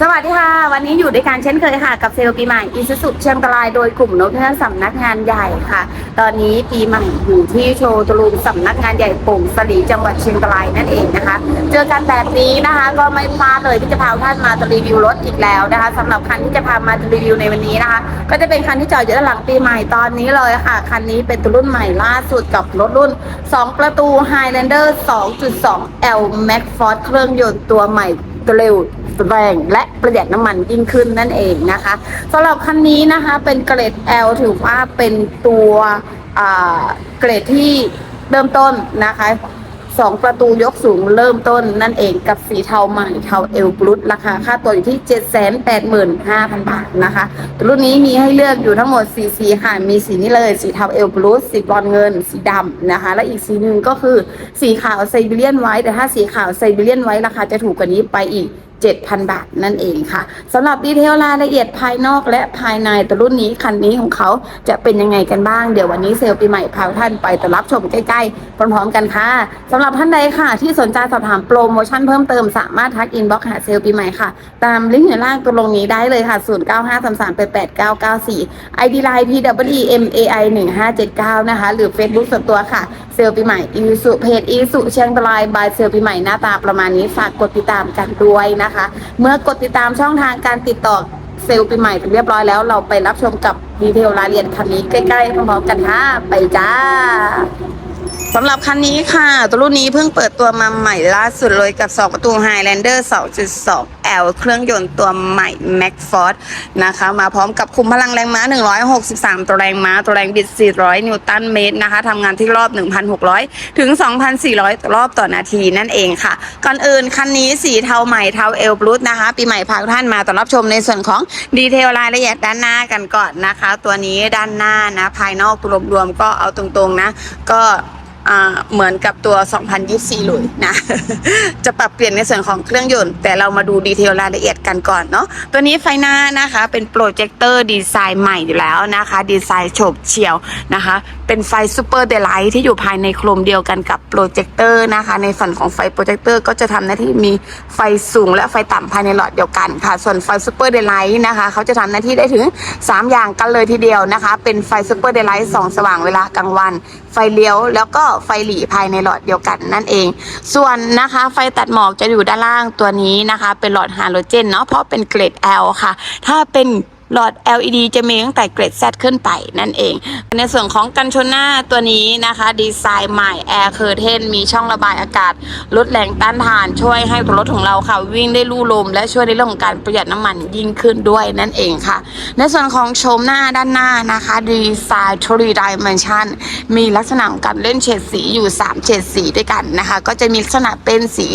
สวัสดีค่ะ วันนี้อยู่ด้วยกันเช่นเคยค่ะ กับเซลล์ปีใหม่อีซูซุเชียงรายโดยกลุ่มนกท่านสำนักงานใหญ่ค่ะ ตอนนี้ปีใหม่อยู่ที่โชว์ตรูมสำนักงานใหญ่ป่งสลีจังหวัดเชียงรายนั่นเองนะคะ เจอกันแบบนี้นะคะ ก็ไม่พลาดเลยที่จะพาท่านมารีวิวรถอีกแล้วนะคะสำหรับคันที่จะพามารีวิวในวันนี้นะคะ ก็จะเป็นคันที่จอดอยู่ด้านหลังปีใหม่ตอนนี้เลยค่ะคันนี้เป็นตัวรุ่นใหม่ล่าสุดกับรถรุ่น 2 ประตู Highlander 2.2 L Max Force เครื่องยนต์ตัวใหม่เร็ว แรงและประหยัดน้ำมันยิ่งขึ้นนั่นเองนะคะสำหรับคันนี้นะคะเป็นเกรด L ถือว่าเป็นตัวเกรดที่เริ่มต้นนะคะสองประตูยกสูงเริ่มต้นนั่นเองกับสีเทาใหม่เทาเอลบลูราคาค่าตัวอยู่ที่ 785,000 บาทนะคะ รุ่นนี้มีให้เลือกอยู่ทั้งหมด4สีค่ะ มีสีนี้เลย สีเทาเอลบลูสีบอนซ์เงิน สีดำนะคะ และอีกสีหนึ่งก็คือสีขาวไซบีเรียนไว้แต่ถ้าสีขาวไซบีเรียนไว้ราคาจะถูกกว่านี้ไปอีก 7,000 บาทนั่นเองค่ะสำหรับดีเทลรายละเอียดภายนอกและภายในตัวรุ่นนี้คันนี้ของเขาจะเป็นยังไงกันบ้าง เดี๋ยววันนี้เซลล์ปีใหม่พาท่านไปตรับชมใกล้ๆ พร้อมๆกันค่ะสำหรับท่านใดค่ะ ที่สนใจสอบถามโปรโมชั่นเพิ่มเติมสามารถทักอินบ็อกซ์หาเซลล์ปีใหม่ค่ะ ตามลิงก์อยู่ล่างตัวลงนี้ได้เลยค่ะ0953388994 ID Line PWEMAI 1579นะคะหรือ Facebook ส่วนตัวค่ะ เซลปีใหม่อีสุเพจอีสุเชียงรายบายเซลปีใหม่หน้าตาประมาณนี้ฝากกดติดตามกันด้วยนะคะ เมื่อกดติดตามช่องทางการติดต่อเซลปีใหม่เรียบร้อยแล้วเราไปรับชมกับดีเทลรายละเอียดคันนี้ใกล้ๆพร้อมๆกันค่ะไปจ้า สำหรับคันนี้ค่ะ ตัวรุ่นนี้เพิ่งเปิดตัวมาใหม่ล่าสุดเลยกับ 2 ประตู Highlander 2.2 L เครื่องยนต์ตัวใหม่ Max Force นะคะ มาพร้อมกับคุมพลังแรงม้า 163 ตัวแรงม้า ตัวแรงบิด 400 นิวตันเมตรนะคะทำงานที่รอบ 1,600 ถึง 2,400 รอบต่อนาทีนั่นเองค่ะ ก่อนอื่นคันนี้สีเทาใหม่เทาเอลบลูนะคะ ปีใหม่พาทุกท่านมาต้อนรับชมในส่วนของดีเทลรายละเอียดด้านหน้ากันก่อนนะคะ ตัวนี้ด้านหน้านะภายนอกรวมๆก็เอาตรงๆนะก็ เหมือนกับตัว 2024เลยนะ จะปรับเปลี่ยนในส่วนของเครื่องยนต์ แต่เรามาดูดีเทลรายละเอียดกันก่อนเนาะ ตัวนี้ไฟหน้านะคะเป็นโปรเจคเตอร์ดีไซน์ใหม่อยู่แล้วนะคะ ดีไซน์โฉบเฉี่ยวนะคะ เป็นไฟซูเปอร์เดลไลท์ที่อยู่ภายในโครมเดียวกันกับโปรเจคเตอร์นะคะ ในฝั่งของไฟโปรเจคเตอร์ก็จะทำหน้าที่มีไฟสูงและไฟต่ำภายในหลอดเดียวกันค่ะ ส่วนไฟซูเปอร์เดลไลท์นะคะเขาจะทำหน้าที่ได้ถึง 3 อย่างกันเลยทีเดียวนะคะ เป็นไฟซูเปอร์เดลไลท์สองสว่างเวลากลางวัน ไฟเลี้ยวแล้วก็ไฟหลีภายในหลอดเดียวกันนั่นเอง ส่วนนะคะไฟตัดหมอกจะอยู่ด้านล่างตัวนี้นะคะ เป็นหลอดฮาโลเจนเนาะเพราะเป็นเกรด L ค่ะ ถ้าเป็น หลอด LED จะมีตั้งแต่เกรด Z ขึ้นไปนั่นเอง ในส่วนของกันชนหน้าตัวนี้นะคะ ดีไซน์ใหม่ Air Curtain มีช่องระบายอากาศ ลดแรงต้านทาน ช่วยให้รถของเราค่ะ วิ่งได้ลู่ลม และช่วยในเรื่องของการประหยัดน้ำมันยิ่งขึ้นด้วยนั่นเองค่ะ ในส่วนของโฉมหน้าด้านหน้านะคะ ดีไซน์ทรีดิเมนชันมีลักษณะของการเล่นเฉดสีอยู่3เฉดสีด้วยกันนะคะ ก็จะมีลักษณะเป็นสี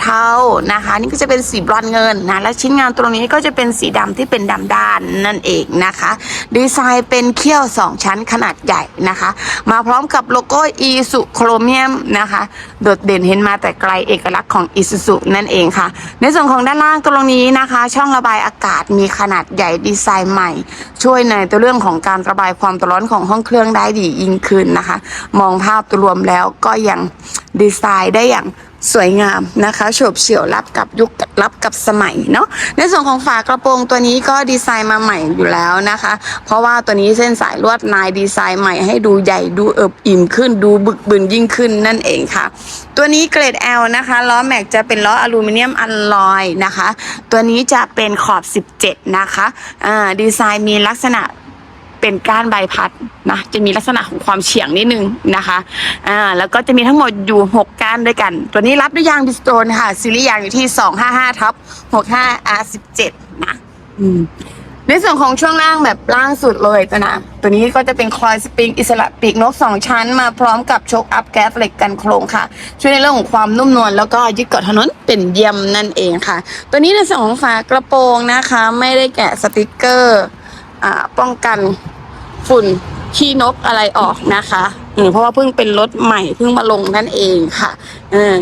เทานะคะ นี่ก็จะเป็นสีบรอนเงินนะและชิ้นงานตรงนี้ก็จะเป็นสีดำที่เป็นดำด้านนั่นเองนะคะ ดีไซน์เป็นเขี้ยว 2 ชั้นขนาดใหญ่นะคะ มาพร้อมกับโลโก้อีสุโครเมียมนะคะ โดดเด่นเห็นมาแต่ไกลเอกลักษณ์ของอีซูซุนั่นเองค่ะ ในส่วนของด้านล่างตรงนี้นะคะ ช่องระบายอากาศมีขนาดใหญ่ดีไซน์ใหม่ ช่วยในตัวเรื่องของการระบายความร้อนของห้องเครื่องได้ดียิ่งขึ้นนะคะ มองภาพรวมแล้วก็ยังดีไซน์ได้อย่าง สวยงามนะคะโฉบเฉี่ยวรับกับยุครับกับสมัยเนาะในส่วนของฝากระโปรงตัวนี้ก็ดีไซน์มาใหม่อยู่แล้วนะคะ เพราะว่าตัวนี้เส้นสายลวดลายดีไซน์ใหม่ให้ดูใหญ่ดูเอิบอิ่มขึ้น ดูบึกบึนยิ่งขึ้นนั่นเองค่ะ ตัวนี้เกรด L นะคะล้อแม็กจะเป็นล้ออลูมิเนียมอัลลอยนะคะ ตัวนี้จะเป็นขอบ 17 นะคะอ่าดีไซน์มีลักษณะ เป็นก้านใบพัดนะจะมีลักษณะของความเฉียงนิดนึงนะคะอ่าแล้วก็จะมีทั้งหมดอยู่6ก้านด้วยกัน ตัวนี้รับด้วยยางบิสโตนค่ะซีรีส์ยางอยู่ที่255ทับ65 R17 นะอืมในส่วนของช่วงล่างแบบล่างสุดเลยตัวนะตัวนี้ก็จะเป็นคอยสปริงอิสระปีกนก 2 ชั้น มาพร้อมกับโชคอัพแก๊สเหล็กกันโครงค่ะ ช่วยในเรื่องของความนุ่มนวลแล้วก็ยึดเกาะถนนเป็นเยี่ยมนั่นเองค่ะ ตัวนี้ในส่วนของฝากระโปรงนะคะ ไม่ได้แกะสติกเกอร์ ป้องกันฝุ่นขี้นกอะไรออกนะคะเพราะว่าเพิ่งเป็นรถใหม่เพิ่งมาลงนั่นเองค่ะเออ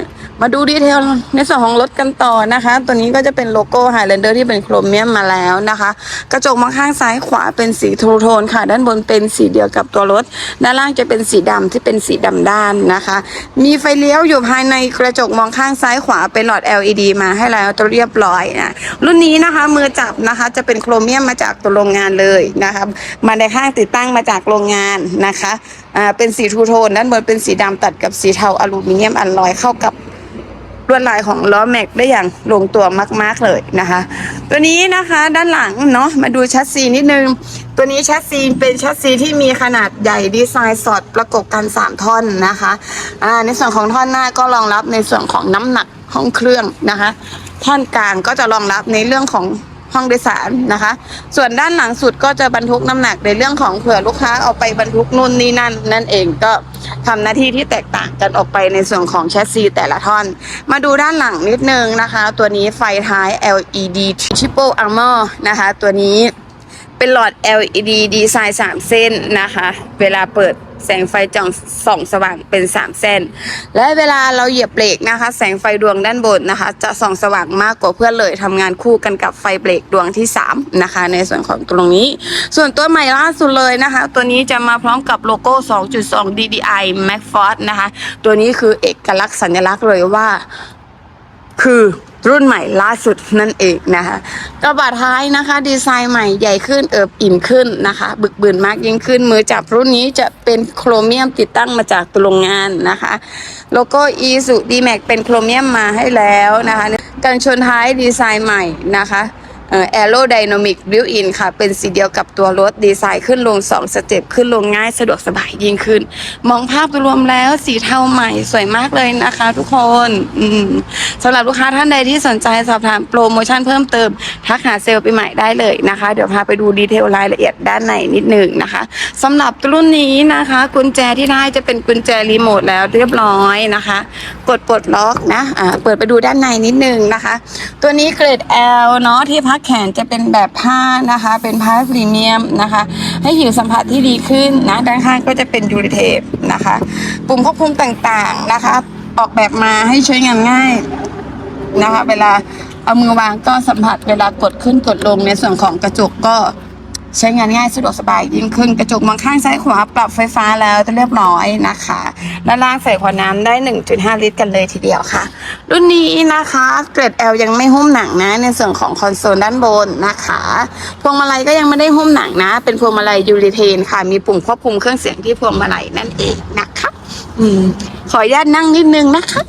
มาดูดีเทลในส่วนของรถกันต่อนะคะ ตัวนี้ก็จะเป็นโลโก้ Highlander ที่เป็นโครเมียมมาแล้วนะคะ กระจกมองข้างซ้ายขวาเป็นสีทูโทนค่ะ ด้านบนเป็นสีเดียวกับตัวรถ ด้านล่างจะเป็นสีดำที่เป็นสีดำด้านนะคะ มีไฟเลี้ยวอยู่ภายในกระจกมองข้างซ้ายขวาเป็นหลอด LED มาให้แล้วตัวเรียบร้อยนะ รุ่นนี้นะคะมือจับนะคะจะเป็นโครเมียมมาจากตัวโรงงานเลยนะคะมาในข้างติดตั้งมาจากโรงงานนะคะ อ่าเป็นสีทูโทนด้านบนเป็นสีดำตัดกับสีเทาอลูมิเนียมอัลลอยเข้ากับ ลวดลายของล้อแม็กได้อย่างลงตัวมาก ๆเลยนะคะ ตัวนี้นะคะด้านหลังเนาะมาดูชัดซีนิดนึง ตัวนี้ชัดซีเป็นชัดซีที่มีขนาดใหญ่ดีไซน์สอดประกบกัน 3 ท่อนนะคะอ่าในส่วนของท่อนหน้าก็รองรับในส่วนของน้ำหนักห้องเครื่องนะคะ ท่อนกลางก็จะรองรับในเรื่องของ ห้องโดยสารนะคะ ส่วนด้านหลังสุดก็จะบรรทุกน้ำหนักในเรื่องของเผื่อลูกค้าเอาไปบรรทุกนู่นนี่นั่นนั่นเองก็ทำหน้าที่ที่แตกต่างกันออกไปในส่วนของแชสซีแต่ละท่อน มาดูด้านหลังนิดนึงนะคะ ตัวนี้ไฟท้าย LED Triple Armor นะคะ ตัวนี้เป็นหลอด LED ดีไซน์ 3 เส้นนะคะ เวลาเปิด แสงไฟจ่องส่องสว่างเป็น3เส้น และเวลาเราเหยียบเบรกนะคะ แสงไฟดวงด้านบนนะคะ จะส่องสว่างมากกว่าเพื่อนเลยทำงานคู่กันกับไฟเบรกดวงที่3นะคะ ในส่วนของตรงนี้ ส่วนตัวใหม่ล่าสุดเลยนะคะ ตัวนี้จะมาพร้อมกับโลโก้ 2.2 DDI Max Force นะคะ ตัวนี้คือเอกลักษณ์สัญลักษณ์เลยว่า คือ รุ่นใหม่ล่าสุดนั่นเองนะคะกระบะท้ายนะคะ ดีไซน์ใหม่ใหญ่ขึ้นเอิบอิ่มขึ้นนะคะ บึกบืนมากยิ่งขึ้น มือจับรุ่นนี้จะเป็นโครเมียมติดตั้งมาจากตัวโรงงานนะคะโลโก้อีสุดีแม็กเป็นโครเมียมมาให้แล้วนะคะ กันชนท้ายดีไซน์ใหม่นะคะ แอโรไดนามิกบิวอินค่ะ เป็นสีเดียวกับตัวรถดีไซน์ขึ้นลง 2 สเต็ปขึ้นลงง่ายสะดวกสบายยิ่งขึ้น มองภาพรวมแล้วสีเทาใหม่สวยมากเลยนะคะทุกคนสำหรับลูกค้าท่านใดที่สนใจสอบถามโปรโมชั่นเพิ่มเติม ทักหาเซลล์ปีใหม่ได้เลยนะคะ เดี๋ยวพาไปดูดีเทลรายละเอียดด้านในนิดหนึ่งนะคะสำหรับรุ่นนี้นะคะ กุญแจที่ได้จะเป็นกุญแจรีโมทแล้วเรียบร้อยนะคะ กดปลดล็อกนะอ่าเปิดไปดูด้านในนิดหนึ่งนะคะ ตัวนี้เกรด L เนาะที่พักแขนจะเป็นแบบผ้านะคะ เป็นผ้าพรีเมียมนะคะ ให้ผิวสัมผัสที่ดีขึ้นนะด้านข้างก็จะเป็นยูริเทปนะคะ ปุ่มควบคุมต่างๆนะคะ ออกแบบมาให้ใช้งานง่ายนะคะ เวลาเอามือวางก็สัมผัสเวลากดขึ้นกดลงในส่วนของกระจกก็ ใช้งานง่ายสะดวกสบายยิ่งขึ้น กระจกมองข้างซ้ายขวาปรับไฟฟ้าแล้วจะเรียบร้อยนะคะด้านล่างใส่ขวดน้ำได้ 1.5 ลิตรกันเลยทีเดียวค่ะ รุ่นนี้นะคะเกรด L ยังไม่หุ้มหนังนะ ในส่วนของคอนโซลด้านบนนะคะพวงมาลัยก็ยังไม่ได้หุ้มหนังนะ เป็นพวงมาลัยยูริเทนค่ะ มีปุ่มควบคุมเครื่องเสียงที่พวงมาลัยนั่นเองนะคะ อืมขออนุญาตนั่งนิดนึงนะคะ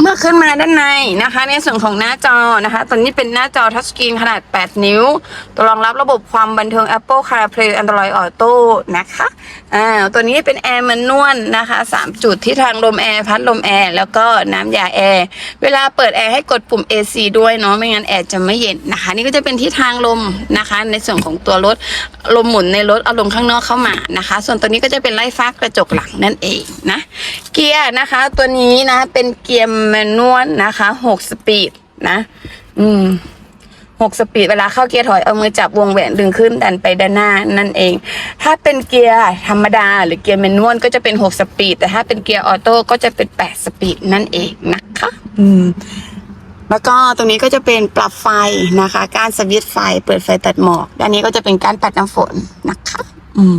เมื่อขึ้นมาด้านในนะคะ ในส่วนของหน้าจอนะคะ ตอนนี้เป็นหน้าจอทัชสกรีนขนาด 8 นิ้วตัวรองรับระบบความบันเทิง Apple CarPlay Android Auto นะคะอ่าตัวนี้เป็นแอร์มันนวลนะคะ 3 จุดที่ทางลมแอร์พัดลมแอร์แล้วก็น้ำยาแอร์ เวลาเปิดแอร์ให้กดปุ่ม AC ด้วยเนาะไม่งั้นแอร์จะไม่เย็นนะคะ นี่ก็จะเป็นที่ทางลมนะคะ ในส่วนของตัวรถลมหมุนในรถเอาลมข้างนอกเข้ามานะคะ ส่วนตัวนี้ก็จะเป็นไล่ฟ้ากระจกหลังนั่นเองนะ เกียร์นะคะ ตัวนี้นะเป็นเกียร์แมนนวลนะคะหกสปีดนะ อืมหกสปีดเวลาเข้าเกียร์ถอยเอามือจับวงแหวนดึงขึ้นดันไปด้านหน้านั่นเอง ถ้าเป็นเกียร์ธรรมดา หรือเกียร์แมนนวลก็จะเป็นหกสปีด แต่ถ้าเป็นเกียร์ออโต้ก็จะเป็นแปดสปีดนั่นเองนะคะ อืมแล้วก็ตรงนี้ก็จะเป็นปรับไฟนะคะ การสวิตช์ไฟ เปิดไฟตัดหมอก ด้านนี้ก็จะเป็นการปัดน้ำฝนนะคะ อืม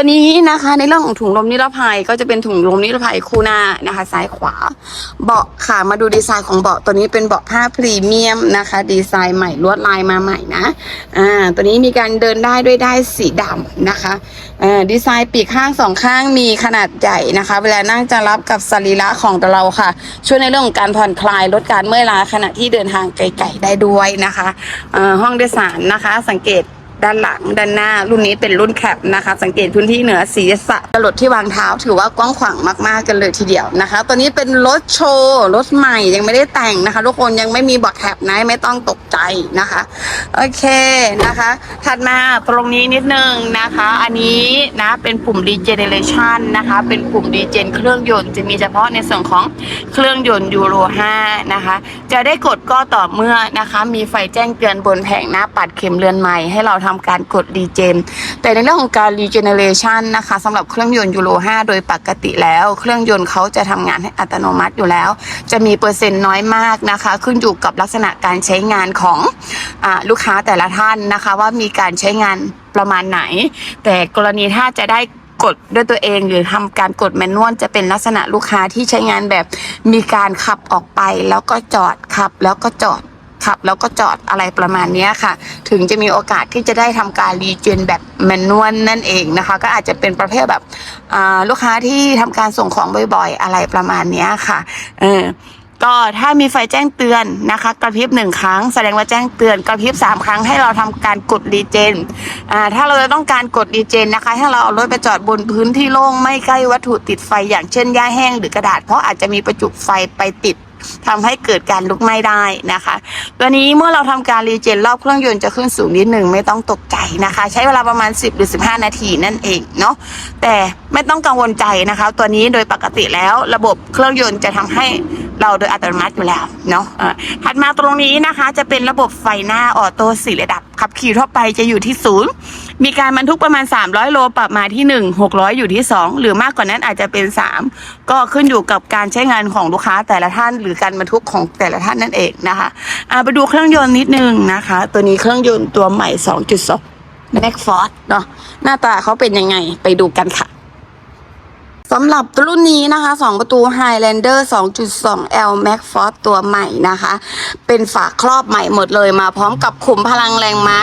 ตัวนี้นะคะ ในเรื่องของถุงลมนิรภัยก็จะเป็นถุงลมนิรภัยคู่หน้านะคะ ซ้ายขวา เบาะค่ะมาดูดีไซน์ของเบาะตัวนี้เป็นเบาะผ้าพรีเมียมนะคะ ดีไซน์ใหม่ลวดลายมาใหม่นะอ่าตัวนี้มีการเดินได้ด้วยได้สีดำนะคะอ่าดีไซน์ปีกข้างสองข้างมีขนาดใหญ่นะคะ เวลานั่งจะรับกับสรีระของเราค่ะ ช่วยในเรื่องของการผ่อนคลายลดการเมื่อยล้าขณะที่เดินทางไกลๆได้ด้วยนะคะอ่อห้องโดยสารนะคะ สังเกต ด้านหลังด้านหน้า รุ่นนี้เป็นรุ่นแคปนะคะ สังเกตพื้นที่เหนือศีรษะกระโดดที่วางเท้า ถือว่ากว้างขวางมากๆกันเลยทีเดียวนะคะตัวนี้เป็นรถโชว์รถใหม่ยังไม่ได้แต่งนะคะทุกคนยังไม่มีบาะแคปนะไม่ต้องตกใจนะคะโอเคนะคะ ถัดมาตรงนี้นิดนึงนะคะ อันนี้นะเป็นปุ่ม regeneration นะคะ เป็นปุ่ม regen เครื่องยนต์จะมีเฉพาะในส่วนของเครื่องยนต์ยูโร5นะคะ จะได้กดก็ต่อเมื่อนะคะ มีไฟแจ้งเตือนบนแผงหน้าปัดเข็มเรือนใหม่ให้เราทำการกดรีเจน แต่ในเรื่องของการรีเจเนเรชันนะคะสำหรับเครื่องยนต์ยูโร 5 โดยปกติแล้ว เครื่องยนต์เขาจะทำงานให้อัตโนมัติอยู่แล้ว จะมีเปอร์เซ็นต์น้อยมากนะคะ ขึ้นอยู่กับลักษณะการใช้งานของอลูกค้าแต่ละท่านนะคะ ว่ามีการใช้งานประมาณไหน แต่กรณีถ้าจะได้ กดด้วยตัวเอง หรือทำการกดแมนนวลจะเป็นลักษณะลูกค้าที่ใช้งานแบบมีการขับออกไป แล้วก็จอดขับ แล้วก็จอดขับ แล้วก็จอดอะไรประมาณนี้ค่ะ ถึงจะมีโอกาสที่จะได้ทำการรีเจนแบบแมนนวลนั่นเองนะคะ ก็อาจจะเป็นประเภทแบบลูกค้าที่ทำการส่งของบ่อย ๆ อะไรประมาณนี้ค่ะเออ ก็ถ้ามีไฟแจ้งเตือนนะคะ กระพริบหนึ่งครั้งแสดงว่าแจ้งเตือนกระพริบสามครั้งให้เราทำการกดรีเจนอ่าถ้าเราจะต้องการกดรีเจนนะคะ ให้เราเอารถไปจอดบนพื้นที่โล่งไม่ใกล้วัตถุติดไฟอย่างเช่นหญ้าแห้งหรือกระดาษ เพราะอาจจะมีประจุไฟไปติด ทำให้เกิดการลุกไหม้ได้นะคะ ตัวนี้เมื่อเราทำการรีเจนรอบเครื่องยนต์จะขึ้นสูงนิดหนึ่งไม่ต้องตกใจนะคะ ใช้เวลาประมาณ 10 หรือ 15 นาทีนั่นเองเนาะแต่ไม่ต้องกังวลใจนะคะ ตัวนี้โดยปกติแล้วระบบเครื่องยนต์จะทำให้เราโดยอัตโนมัติอยู่แล้วเนาะถัดมาตรงนี้นะคะ จะเป็นระบบไฟหน้าออโต้สี่ระดับขับขี่ทั่วไปจะอยู่ที่ศูนย์ มีการบรรทุกประมาณ 300 โลปรับมาที่ 1 600 อยู่ที่ 2 หรือมากกว่านั้นอาจจะเป็น 3 ก็ขึ้นอยู่กับการใช้งานของลูกค้าแต่ละท่าน หรือการบรรทุกของแต่ละท่านนั่นเองนะคะอาไปดูเครื่องยนต์นิดนึงนะคะ ตัวนี้เครื่องยนต์ตัวใหม่ 2.2 m a c f o r d เนาะหน้าตาเขาเป็นยังไงไปดูกันค่ะ สำหรับรุ่นนี้นะคะ 2 ประตู Highlander 2.2 L Max Force ตัวใหม่นะคะ เป็นฝาครอบใหม่หมดเลยมาพร้อมกับขุมพลังแรงม้า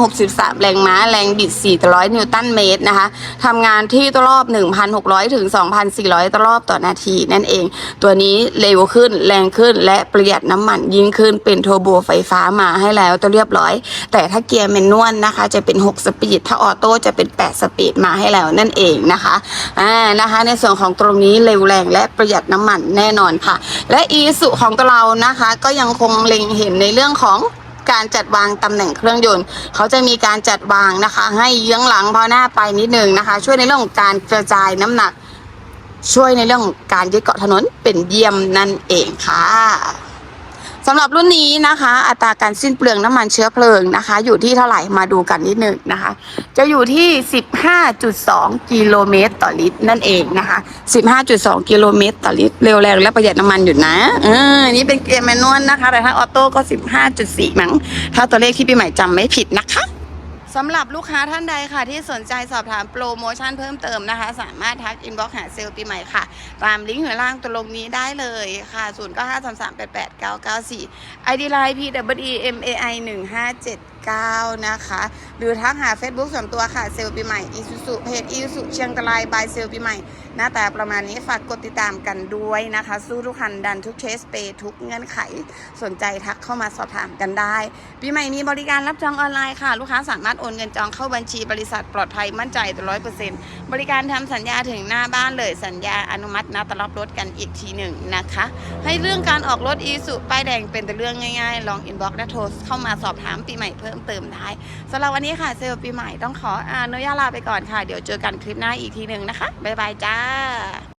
163 แรงม้า แรงบิด 400 นิวตันเมตรนะคะทำงานที่ตัวรอบ 1,600 ถึง 2,400ตัวรอบต่อนาที นั่นเอง ตัวนี้เร็วขึ้นแรงขึ้นและประหยัดน้ำมันยิ่งขึ้นเป็นโทโบไฟฟ้ามาให้แล้วตัวเรียบร้อย แต่ถ้าเกียร์แมนนวลนะคะ จะเป็น 6 สปีด ถ้าออโต้จะเป็น 8 สปีดมาให้แล้วนั่นเองนะคะอ่านะคะในส่วนของตรงนี้เร็วแรงและประหยัดน้ำมันแน่นอนค่ะ และอีสุของตัวเรานะคะ ก็ยังคงเล็งเห็นในเรื่องของการจัดวางตำแหน่งเครื่องยนต์ เขาจะมีการจัดวางนะคะ ให้เยื้องหลังพอหน้าไปนิดนึงนะคะ ช่วยในเรื่องของการกระจายน้ำหนัก ช่วยในเรื่องของการยึดเกาะถนนเป็นเยี่ยมนั่นเองค่ะ สำหรับรุ่นนี้นะคะ อัตราการสิ้นเปลืองน้ำมันเชื้อเพลิงนะคะ อยู่ที่เท่าไหร่มาดูกันนิดหนึ่งนะคะ จะอยู่ที่ 15.2 กิโลเมตรต่อลิตรนั่นเองนะคะ 15.2 กิโลเมตรต่อลิตรเร็วแรงและประหยัดน้ำมันอยู่นะเออนี่เป็นเกียร์แมนนวลนะคะแต่ถ้าออโต้ก็ 15.4 มั้งถ้าตัวเลขที่พี่ใหม่จำไม่ผิดนะคะ สำหรับลูกค้าท่านใดค่ะที่สนใจสอบถามโปรโมชั่นเพิ่มเติมนะคะ สามารถทักอินบ็อกซ์หาเซลล์ปีใหม่ค่ะ ตามลิงก์หัวล่างตรงนี้ได้เลยค่ะ 0 9 5 3 3 8 8 9 9 4 ID Line P W E M A I 1 5 7 9 นะคะ หรือทักหา Facebook ส่วนตัวค่ะ เซลปีใหม่อีซูซูเพจอีซูซูเชียงรายบายเซลปีใหม่ หน้าตาประมาณนี้ฝากกดติดตามกันด้วยนะคะ สู้ทุกคันดันทุกเทสเปย์ทุกเงื่อนไข สนใจทักเข้ามาสอบถามกันได้ ปีใหม่มีบริการรับจองออนไลน์ค่ะ ลูกค้าสามารถโอนเงินจองเข้าบัญชีบริษัทปลอดภัยมั่นใจตัวร้อยเปอร์เซ็นต์บริการทำสัญญาถึงหน้าบ้านเลยสัญญาอนุมัตินัดรับรถกันอีกทีหนึ่งนะคะ ให้เรื่องการออกรถอีสุป้ายแดงเป็นแต่เรื่องง่ายๆ ลองอินบ็อกซ์และโทรเข้ามาสอบถามปีใหม่เพิ่พิ่มเติมได้สำหรับวันนี้ค่ะเซลล์ปีใหม่ต้องขออนุญาตลาไปก่อนค่ะ เดี๋ยวเจอกันคลิปหน้าอีกทีหนึ่งนะคะบ๊ายบายจ้า